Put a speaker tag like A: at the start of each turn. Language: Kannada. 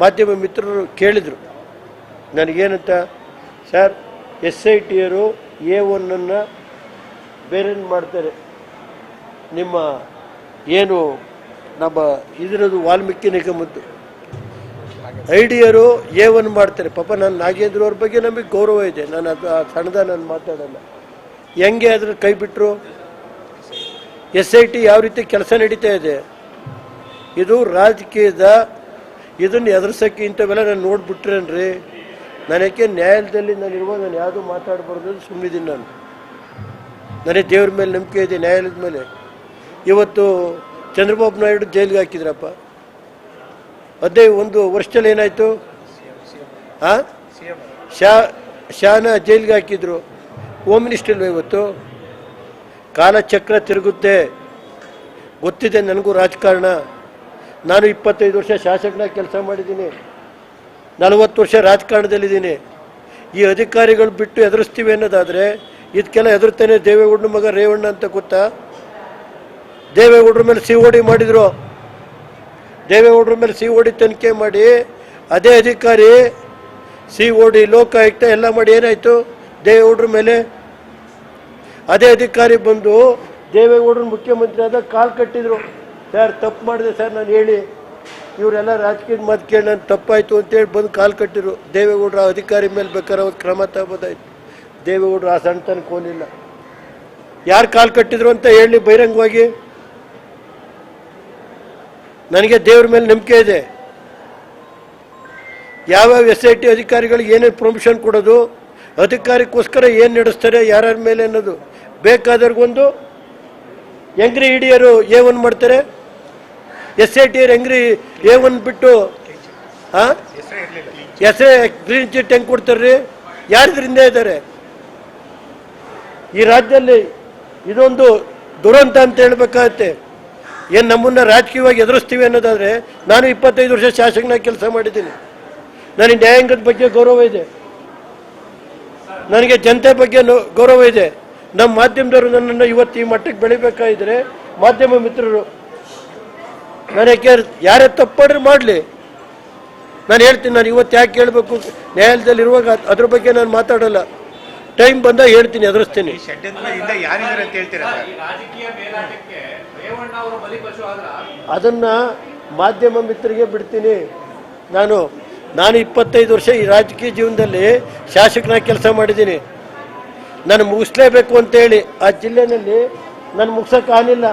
A: ಮಾಧ್ಯಮ ಮಿತ್ರರು ಕೇಳಿದರು, ನನಗೇನಂತ, ಸರ್ ಎಸ್ ಐ ಟಿಯರು ಎ ಒನ್ನನ್ನು ಬೇರೇನು ಮಾಡ್ತಾರೆ? ನಿಮ್ಮ ಏನು ನಮ್ಮ ಇದರದು ವಾಲ್ಮೀಕಿ ನಿಗಮದ್ದು. ಐ ಡಿಯರು ಎ ಒನ್ ಮಾಡ್ತಾರೆ. ಪಾಪ ನಾನು ನಾಗೇಂದ್ರ ಅವ್ರ ಬಗ್ಗೆ ನಮಗೆ ಗೌರವ ಇದೆ. ನಾನು ಅದು, ಆ ಸಣ್ಣದ ನಾನು ಮಾತಾಡಲ್ಲ. ಹೆಂಗೆ ಅದ್ರ ಕೈ ಬಿಟ್ಟರು ಎಸ್ ಐ ಟಿ ಯಾವ ರೀತಿ ಕೆಲಸ ನಡೀತಾ ಇದೆ? ಇದು ರಾಜಕೀಯದ ಇದನ್ನು ಎದುರಿಸೋಕ್ಕೆ ಇಂಥವೆಲ್ಲ ನಾನು ನೋಡ್ಬಿಟ್ರೇನ್ರಿ? ನನಗೆ ನ್ಯಾಯಾಲಯದಲ್ಲಿ ನಾನು ನಾನು ಯಾವುದು ಮಾತಾಡಬಾರ್ದು ಸುಮ್ಮನಿದ್ದೀನಿ ನಾನು. ನನಗೆ ದೇವ್ರ ಮೇಲೆ ನಂಬಿಕೆ ಇದೆ, ನ್ಯಾಯಾಲಯದ ಮೇಲೆ. ಇವತ್ತು ಚಂದ್ರಬಾಬು ನಾಯ್ಡು ಜೈಲಿಗೆ ಹಾಕಿದ್ರಪ್ಪ. ಅದೇ ಒಂದು ವರ್ಷದಲ್ಲಿ ಏನಾಯಿತು? ಹಾಂ ಶಾ, ಶಾನ ಜೈಲಿಗೆ ಹಾಕಿದ್ರು. ಹೋಮ್ ಮಿನಿಸ್ಟರ್ ಇಲ್ವ ಇವತ್ತು? ಕಾಲಚಕ್ರ ತಿರುಗುತ್ತೆ. ಗೊತ್ತಿದೆ ನನಗೂ ರಾಜಕಾರಣ. ನಾನು ಇಪ್ಪತ್ತೈದು ವರ್ಷ ಶಾಸಕನಾಗಿ ಕೆಲಸ ಮಾಡಿದ್ದೀನಿ. ನಲವತ್ತು ವರ್ಷ ರಾಜಕಾರಣದಲ್ಲಿದ್ದೀನಿ. ಈ ಅಧಿಕಾರಿಗಳು ಬಿಟ್ಟು ಎದುರಿಸ್ತೀವಿ ಅನ್ನೋದಾದರೆ ಇದಕ್ಕೆಲ್ಲ ಎದುರ್ತೇನೆ ದೇವೇಗೌಡನ ಮಗ ರೇವಣ್ಣ ಅಂತ ಗೊತ್ತಾ? ದೇವೇಗೌಡರ ಮೇಲೆ ಸಿ ಓಡಿ ಮಾಡಿದರು. ದೇವೇಗೌಡರ ಮೇಲೆ ಸಿ ಓಡಿ ತನಿಖೆ ಮಾಡಿ ಅದೇ ಅಧಿಕಾರಿ ಸಿ ಓಡಿ ಲೋಕಾಯುಕ್ತ ಎಲ್ಲ ಮಾಡಿ ಏನಾಯಿತು? ದೇವೇಗೌಡರ ಮೇಲೆ ಅದೇ ಅಧಿಕಾರಿ ಬಂದು ದೇವೇಗೌಡರು ಮುಖ್ಯಮಂತ್ರಿ ಆದಾಗ ಕಾಲು ಕಟ್ಟಿದ್ರು. ಸರ್ ತಪ್ಪು ಮಾಡಿದೆ ಸರ್ ನಾನು ಹೇಳಿ. ಇವರೆಲ್ಲ ರಾಜಕೀಯದ ಮಾತು ಕೇಳಿ ನಾನು ತಪ್ಪಾಯಿತು ಅಂತೇಳಿ ಬಂದು ಕಾಲು ಕಟ್ಟಿರು ದೇವೇಗೌಡರು ಅಧಿಕಾರಿ ಮೇಲೆ ಬೇಕಾದ್ರೆ ಅವ್ರು ಕ್ರಮ ತಗೋಬೋದಾಯ್ತು. ದೇವೇಗೌಡರು ಆ ಸಣ್ಣತನಕ್ಕೆ ಹೋಲಿಲ್ಲ ಯಾರು ಕಾಲು ಕಟ್ಟಿದ್ರು ಅಂತ ಹೇಳಿ ಬಹಿರಂಗವಾಗಿ. ನನಗೆ ದೇವ್ರ ಮೇಲೆ ನಂಬಿಕೆ ಇದೆ. ಯಾವ್ಯಾವ ಎಸ್ ಐ ಟಿ ಅಧಿಕಾರಿಗಳಿಗೆ ಏನೇನು ಪ್ರೊಮೋಷನ್ ಕೊಡೋದು ಅಧಿಕಾರಕ್ಕೋಸ್ಕರ ಏನು ನಡೆಸ್ತಾರೆ, ಯಾರ್ಯಾರ ಮೇಲೆ ಅನ್ನೋದು. ಬೇಕಾದವ್ರಿಗೊಂದು, ಹೆಂಗ್ರಿ ಹಿಡಿಯರು ಏ ಒನ್ ಮಾಡ್ತಾರೆ? ಎಸ್ ಐ ಟಿ ಹೆಂಗ್ರಿ? ಎ ಒನ್ ಬಿಟ್ಟು ಹಾಂ ಐ ಗ್ರೀನ್ ಚಿಟ್ ಹೆಂಗೆ ಕೊಡ್ತಾರ್ರಿ? ಯಾರಿದ್ರಿಂದ ಇದ್ದಾರೆ ಈ ರಾಜ್ಯದಲ್ಲಿ ಇದೊಂದು ದುರಂತ ಅಂತ ಹೇಳ್ಬೇಕಾಗತ್ತೆ. ಏನು ನಮ್ಮನ್ನ ರಾಜಕೀಯವಾಗಿ ಎದುರಿಸ್ತೀವಿ ಅನ್ನೋದಾದರೆ, ನಾನು ಇಪ್ಪತ್ತೈದು ವರ್ಷ ಶಾಸಕನಾಗಿ ಕೆಲಸ ಮಾಡಿದ್ದೀನಿ. ನನಗೆ ನ್ಯಾಯಾಂಗದ ಬಗ್ಗೆ ಗೌರವ ಇದೆ. ನನಗೆ ಜನತೆ ಬಗ್ಗೆ ಗೌರವ ಇದೆ. ನಮ್ಮ ಮಾಧ್ಯಮದವರು ನನ್ನನ್ನು ಇವತ್ತು ಈ ಮಟ್ಟಕ್ಕೆ ಬೆಳಿಬೇಕಾಗಿದ್ರೆ ಮಾಧ್ಯಮ ಮಿತ್ರರು ನನಗೆ ಯಾರೇ ತಪ್ಪಾಡ್ರೆ ಮಾಡಲಿ. ನಾನು ಹೇಳ್ತೀನಿ ನಾನು ಇವತ್ತು ಯಾಕೆ ಕೇಳಬೇಕು ನ್ಯಾಯಾಲಯದಲ್ಲಿ ಇರುವಾಗ ಅದ್ರ ಬಗ್ಗೆ ನಾನು ಮಾತಾಡಲ್ಲ. ಟೈಮ್ ಬಂದಾಗ ಹೇಳ್ತೀನಿ ಎದುರಿಸ್ತೀನಿ.
B: ಈ ಷಡ್ಯಂತ್ರ ಹಿಂದೆ ಯಾರಿದ್ದಾರೆ ಅಂತ ಹೇಳ್ತೀರಾ?
C: ರಾಜಕೀಯ ಮೇಲಾಟಕ್ಕೆ ರೇವಣ್ಣ ಅವರು ಬಲಿಪಶು ಆದ್ರ
A: ಅದನ್ನು ಮಾಧ್ಯಮ ಮಿತ್ರರಿಗೆ ಬಿಡ್ತೀನಿ. ನಾನು ನಾನು ಇಪ್ಪತ್ತೈದು ವರ್ಷ ಈ ರಾಜಕೀಯ ಜೀವನದಲ್ಲಿ ಶಾಸಕನಾಗಿ ಕೆಲಸ ಮಾಡಿದ್ದೀನಿ. ನಾನು ಮುಗಿಸ್ಲೇಬೇಕು ಅಂತೇಳಿ ಆ ಜಿಲ್ಲೆಯಲ್ಲಿ ನಾನು ಮುಗ್ಸೋಕ್ಕಾಗಲಿಲ್ಲ